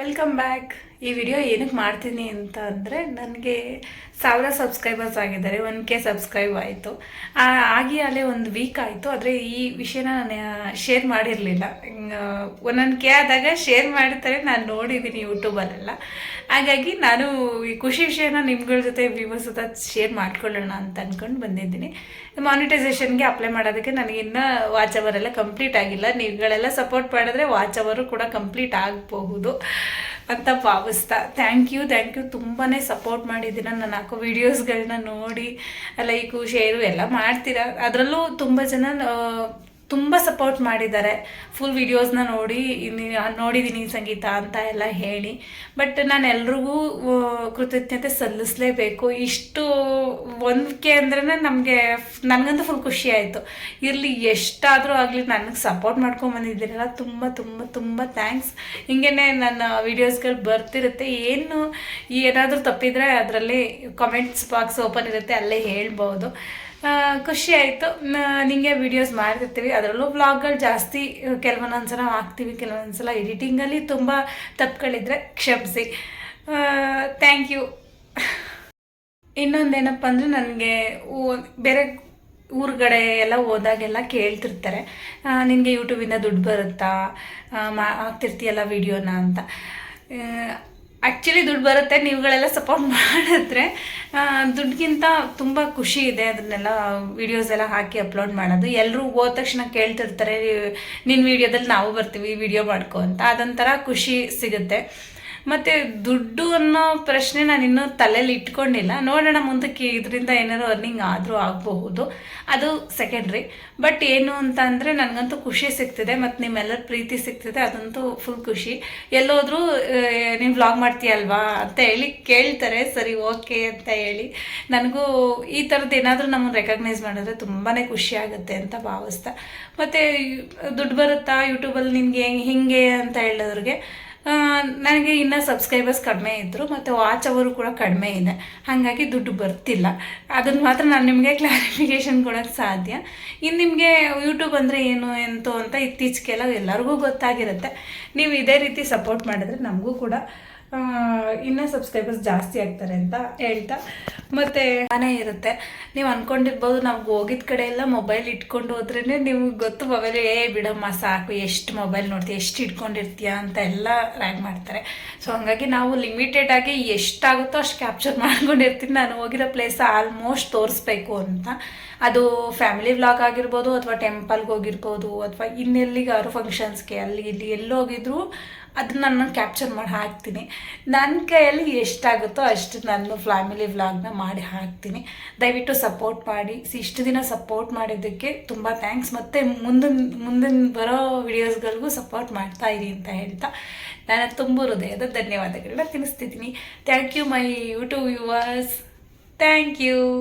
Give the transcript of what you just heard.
Welcome back ಈ video ಏನಕ್ಕೆ ಮಾಡ್ತೀನಿ ಅಂತ ಅಂದರೆ ನನಗೆ ಸಾವಿರ ಸಬ್ಸ್ಕ್ರೈಬರ್ಸ್ ಆಗಿದ್ದಾರೆ ಒನ್ ಕೆ ಸಬ್ಸ್ಕ್ರೈಬ್ ಆಯಿತು. ಆಗಿ ಅಲ್ಲೇ ಒಂದು ವೀಕ್ ಆಯಿತು. ಆದರೆ ಈ ವಿಷಯನ ನಾನು ಶೇರ್ ಮಾಡಿರಲಿಲ್ಲ. ಒಂದೊಂದು ಕೆ ಆದಾಗ ಶೇರ್ ಮಾಡ್ತಾರೆ, ನಾನು ನೋಡಿದ್ದೀನಿ ಯೂಟ್ಯೂಬಲ್ಲೆಲ್ಲ ಹಾಗಾಗಿ ನಾನು ಈ ಖುಷಿ ವಿಷಯನ ನಿಮ್ಗಳ ಜೊತೆ ವ್ಯೂವರ್ಸ್ ಜೊತೆ ಶೇರ್ ಮಾಡ್ಕೊಳ್ಳೋಣ ಅಂತ ಅಂದ್ಕೊಂಡು ಬಂದಿದ್ದೀನಿ. ಮಾನಿಟೈಸೇಷನ್ಗೆ ಅಪ್ಲೈ ಮಾಡೋದಕ್ಕೆ ನನಗೆ ಇನ್ನೂ ವಾಚ್ ಅವರೆಲ್ಲ ಕಂಪ್ಲೀಟ್ ಆಗಿಲ್ಲ. ನೀವುಗಳೆಲ್ಲ ಸಪೋರ್ಟ್ ಮಾಡಿದ್ರೆ ವಾಚ್ ಅವರು ಕೂಡ ಕಂಪ್ಲೀಟ್ ಆಗಬಹುದು. ಅಂತ ಭಾವಿಸ್ತಾ. ಥ್ಯಾಂಕ್ ಯು ಥ್ಯಾಂಕ್ ಯು ತುಂಬಾ ಸಪೋರ್ಟ್ ಮಾಡಿದ್ದೀರ ನಾನು ಹಾಕೋ ವೀಡಿಯೋಸ್ಗಳನ್ನ ನೋಡಿ ಲೈಕು ಶೇರು ಎಲ್ಲ ಮಾಡ್ತೀರಾ. ಅದರಲ್ಲೂ ತುಂಬ ಜನ ತುಂಬ ಸಪೋರ್ಟ್ ಮಾಡಿದ್ದಾರೆ. ಫುಲ್ ವೀಡಿಯೋಸ್ನ ನೋಡಿ ನೋಡಿದ್ದೀನಿ ಸಂಗೀತ ಅಂತ ಎಲ್ಲ ಹೇಳಿ. ಬಟ್ ನಾನು ಎಲ್ರಿಗೂ ಕೃತಜ್ಞತೆ ಸಲ್ಲಿಸಲೇಬೇಕು. ಇಷ್ಟು ಒಂದಕ್ಕೆ ಅಂದ್ರೆ ನಮಗೆ ನನಗಂತೂ ಫುಲ್ ಖುಷಿ ಆಯಿತು. ಇರಲಿ, ಎಷ್ಟಾದರೂ ಆಗಲಿ ನನಗೆ ಸಪೋರ್ಟ್ ಮಾಡ್ಕೊಂಡು ಬಂದಿದ್ದೀರಲ್ಲ, ತುಂಬ ತುಂಬ ತುಂಬ ಥ್ಯಾಂಕ್ಸ್ ಹಿಂಗೇ ನನ್ನ ವೀಡಿಯೋಸ್ಗಳು ಬರ್ತಿರುತ್ತೆ. ಏನು ಏನಾದರೂ ತಪ್ಪಿದರೆ ಅದರಲ್ಲಿ ಕಾಮೆಂಟ್ಸ್ ಬಾಕ್ಸ್ ಓಪನ್ ಇರುತ್ತೆ, ಅಲ್ಲೇ ಹೇಳ್ಬೋದು. ಖುಷಿ ಆಯಿತು. ನಿಮಗೆ ವೀಡಿಯೋಸ್ ಮಾಡ್ತಿರ್ತೀವಿ. ಅದರಲ್ಲೂ ವ್ಲಾಗ್ಗಳು ಜಾಸ್ತಿ ಕೆಲವೊಂದೊಂದು ಸಲ ಹಾಕ್ತೀವಿ ಕೆಲವೊಂದು ಸಲ ಎಡಿಟಿಂಗಲ್ಲಿ ತುಂಬ ತಪ್ಪುಗಳಿದ್ರೆ ಕ್ಷಮಿಸಿ. ಥ್ಯಾಂಕ್ ಯು ಇನ್ನೊಂದೇನಪ್ಪ ಅಂದರೆ ನನಗೆ ಬೇರೆ ಊರುಗಡೆ ಎಲ್ಲ ಹೋದಾಗೆಲ್ಲ ಕೇಳ್ತಿರ್ತಾರೆ. ನಿನಗೆ ಯೂಟ್ಯೂಬಿಂದ ದುಡ್ಡು ಬರುತ್ತಾ? ಮಾ, ಹಾಕ್ತಿರ್ತೀಯಲ್ಲ ವಿಡಿಯೋನ ಅಂತ. ಆ್ಯಕ್ಚುಲಿ ದುಡ್ಡು ಬರುತ್ತೆ, ನೀವುಗಳೆಲ್ಲ ಸಪೋರ್ಟ್ ಮಾಡಿದ್ರೆ ದುಡ್ಡಿಗಿಂತ ತುಂಬ ಖುಷಿ ಇದೆ ಅದನ್ನೆಲ್ಲ ವೀಡಿಯೋಸ್ ಎಲ್ಲ ಹಾಕಿ ಅಪ್ಲೋಡ್ ಮಾಡೋದು. ಎಲ್ಲರೂ ಹೋದ ತಕ್ಷಣ ಕೇಳ್ತಿರ್ತಾರೆ ನಿನ್ನ ವೀಡಿಯೋದಲ್ಲಿ ನಾವು ಬರ್ತೀವಿ ವಿಡಿಯೋ ಮಾಡ್ಕೊ ಅಂತ. ಅದೊಂಥರ ಖುಷಿ ಸಿಗುತ್ತೆ. ಮತ್ತು ದುಡ್ಡು ಅನ್ನೋ ಪ್ರಶ್ನೆ ನಾನು ಇನ್ನೂ ತಲೆಯಲ್ಲಿ ಇಟ್ಕೊಂಡಿಲ್ಲ. ನೋಡೋಣ ಮುಂದಕ್ಕೆ ಇದರಿಂದ ಏನಾದ್ರು ಅರ್ನಿಂಗ್ ಆದರೂ ಆಗಬಹುದು. ಅದು ಸೆಕೆಂಡ್ರಿ ಬಟ್ ಏನು ಅಂತ ಅಂದರೆ ನನಗಂತೂ ಖುಷಿ ಸಿಗ್ತಿದೆ ಮತ್ತು ನಿಮ್ಮೆಲ್ಲರ ಪ್ರೀತಿ ಸಿಗ್ತಿದೆ. ಅದಂತೂ ಫುಲ್ ಖುಷಿ. ಎಲ್ಲೋದ್ರೂ ನೀವು ವ್ಲಾಗ್ ಮಾಡ್ತೀಯಲ್ವಾ ಅಂತ ಹೇಳಿ ಕೇಳ್ತಾರೆ. ಸರಿ ಓಕೆ ಅಂತ ಹೇಳಿ. ನನಗೂ ಈ ಥರದ್ದು ಏನಾದರೂ ನಮ್ಮನ್ನು ರೆಕಗ್ನೈಸ್ ಮಾಡಿದ್ರೆ ತುಂಬಾ ಖುಷಿ ಆಗುತ್ತೆ ಅಂತ ಭಾವಿಸ್ತಾ. ಮತ್ತು ದುಡ್ಡು ಬರುತ್ತಾ? ಯೂಟ್ಯೂಬಲ್ಲಿ ನಿನಗೆ ಹಿಂಗೆ ಅಂತ ಹೇಳೋರಿಗೆ. ನನಗೆ ಇನ್ನೂ ಸಬ್ಸ್ಕ್ರೈಬರ್ಸ್ ಕಡಿಮೆ ಇದ್ದರು ಮತ್ತು ವಾಚ್ ಅವರು ಕೂಡ ಕಡಿಮೆ ಇದೆ. ಹಾಗಾಗಿ ದುಡ್ಡು ಬರ್ತಿಲ್ಲ. ಅದನ್ನು ಮಾತ್ರ ನಾನು ನಿಮಗೆ ಕ್ಲಾರಿಫಿಕೇಷನ್ ಕೊಡೋಕ್ಕೆ ಸಾಧ್ಯ. ಇನ್ನು ನಿಮಗೆ ಯೂಟ್ಯೂಬ್ ಅಂದರೆ ಏನು, ಎಂತು ಅಂತ ಇತ್ತೀಚೆಗೆಲ್ಲ ಎಲ್ಲರಿಗೂ ಗೊತ್ತಾಗಿರುತ್ತೆ. ನೀವು ಇದೇ ರೀತಿ ಸಪೋರ್ಟ್ ಮಾಡಿದ್ರೆ ನಮಗೂ ಕೂಡ ಇನ್ನೂ ಸಬ್ಸ್ಕ್ರೈಬರ್ಸ್ ಜಾಸ್ತಿ ಆಗ್ತಾರೆ ಅಂತ ಹೇಳ್ತಾ. ಮತ್ತು ಮನೆ ಇರುತ್ತೆ. ನೀವು ಅಂದ್ಕೊಂಡಿರ್ಬೋದು ನಾವು ಹೋಗಿದ ಕಡೆ ಎಲ್ಲ ಮೊಬೈಲ್ ಇಟ್ಕೊಂಡು ಹೋದ್ರೇ ನಿಮ್ಗೆ ಗೊತ್ತು ಮೊಬೈಲ್ ಏ ಬಿಡಮ್ಮ ಸಾಕು, ಎಷ್ಟು ಮೊಬೈಲ್ ನೋಡ್ತೀಯ ಎಷ್ಟು ಇಟ್ಕೊಂಡಿರ್ತೀಯ ಅಂತ ಎಲ್ಲ ರ್ಯಾಗ್ ಮಾಡ್ತಾರೆ. ಸೊ ಹಂಗಾಗಿ ನಾವು ಲಿಮಿಟೆಡ್ ಆಗಿ ಎಷ್ಟಾಗುತ್ತೋ ಅಷ್ಟು ಕ್ಯಾಪ್ಚರ್ ಮಾಡ್ಕೊಂಡಿರ್ತೀನಿ. ನಾನು ಹೋಗಿರೋ ಪ್ಲೇಸ್ ಆಲ್ಮೋಸ್ಟ್ ತೋರಿಸ್ಬೇಕು ಅಂತ. ಅದು ಫ್ಯಾಮಿಲಿ ವ್ಲಾಗ್ ಆಗಿರ್ಬೋದು ಅಥವಾ ಟೆಂಪಲ್ಗೆ ಹೋಗಿರ್ಬೋದು ಅಥವಾ ಇನ್ನೆಲ್ಲಿಗಾರು ಫಂಕ್ಷನ್ಸ್ಗೆ ಅಲ್ಲಿ, ಇಲ್ಲಿ ಎಲ್ಲೋಗಿದ್ರು ಅದನ್ನ ನಾನು ಕ್ಯಾಪ್ಚರ್ ಮಾಡಿ ಹಾಕ್ತೀನಿ. ನನ್ನ ಕೈಯಲ್ಲಿ ಎಷ್ಟಾಗುತ್ತೋ ಅಷ್ಟು ನಾನು ಫ್ಯಾಮಿಲಿ ವ್ಲಾಗ್ನ ಮಾಡಿ ಹಾಕ್ತೀನಿ. ದಯವಿಟ್ಟು ಸಪೋರ್ಟ್ ಮಾಡಿ. ಇಷ್ಟು ದಿನ ಸಪೋರ್ಟ್ ಮಾಡಿದ್ದಕ್ಕೆ ತುಂಬ ಥ್ಯಾಂಕ್ಸ್. ಮತ್ತು ಮುಂದಿನ ಮುಂದಿನ ಬರೋ ವಿಡಿಯೋಸ್ಗಳಿಗೂ ಸಪೋರ್ಟ್ ಮಾಡ್ತಾ ಇರಿ ಅಂತ ಹೇಳ್ತಾ ನಾನು ತುಂಬ ಹೃದಯದ ಧನ್ಯವಾದಗಳನ್ನ ತಿಳಿಸ್ತಿದ್ದೀನಿ. Thank you my YouTube viewers. Thank you.